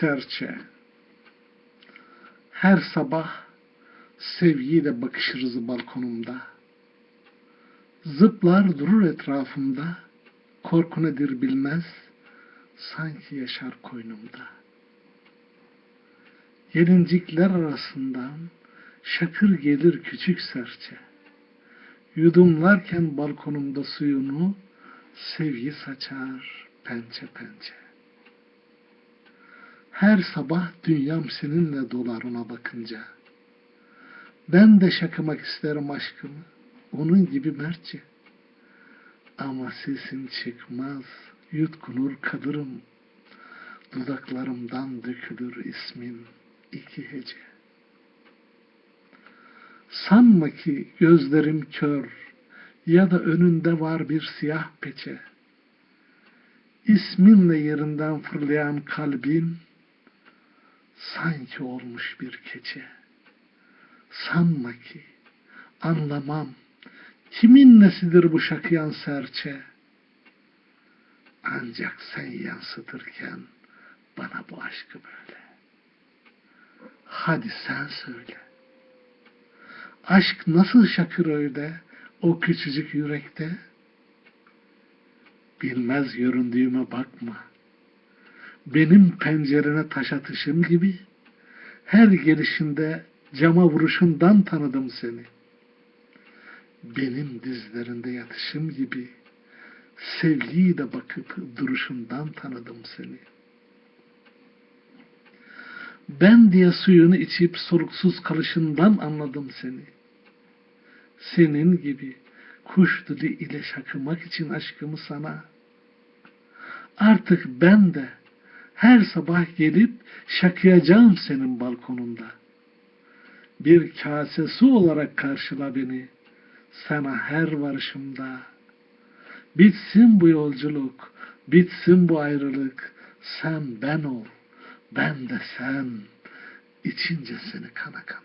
serçe. Her sabah sevgiyle bakışırız balkonumda. Zıplar durur etrafımda, korku nedir bilmez, sanki yaşar koynumda. Gelincikler arasından şakır gelir küçük serçe. Yudumlarken balkonumda suyunu, sevgi saçar pençe pençe. Her sabah dünyam seninle dolar ona bakınca. Ben de şakamak isterim aşkımı, onun gibi mertçe. Ama sesin çıkmaz, yutkunur kalırım. Dudaklarımdan dökülür ismin iki hece. Sanma ki gözlerim kör ya da önünde var bir siyah peçe. İsminle yerinden fırlayan kalbin sanki olmuş bir keçe. Sanma ki anlamam kimin nesidir bu şakıyan serçe. Ancak sen yansıtırken bana bu aşkı böyle. Hadi sen söyle. Aşk nasıl şakır öyle o küçücük yürekte? Bilmez göründüğüme bakma. Benim pencerene taş atışım gibi her gelişinde cama vuruşundan tanıdım seni. Benim dizlerinde yatışım gibi sevgiyle bakıp duruşundan tanıdım seni. Ben diye suyunu içip soruksuz kalışından anladım seni. Senin gibi kuş dili ile şakımak için aşkımı sana. Artık ben de her sabah gelip şakıyacağım senin balkonunda. Bir kase su olarak karşıla beni sana her varışımda. Bitsin bu yolculuk, bitsin bu ayrılık. Sen ben ol, ben de sen. İçince seni kana kana.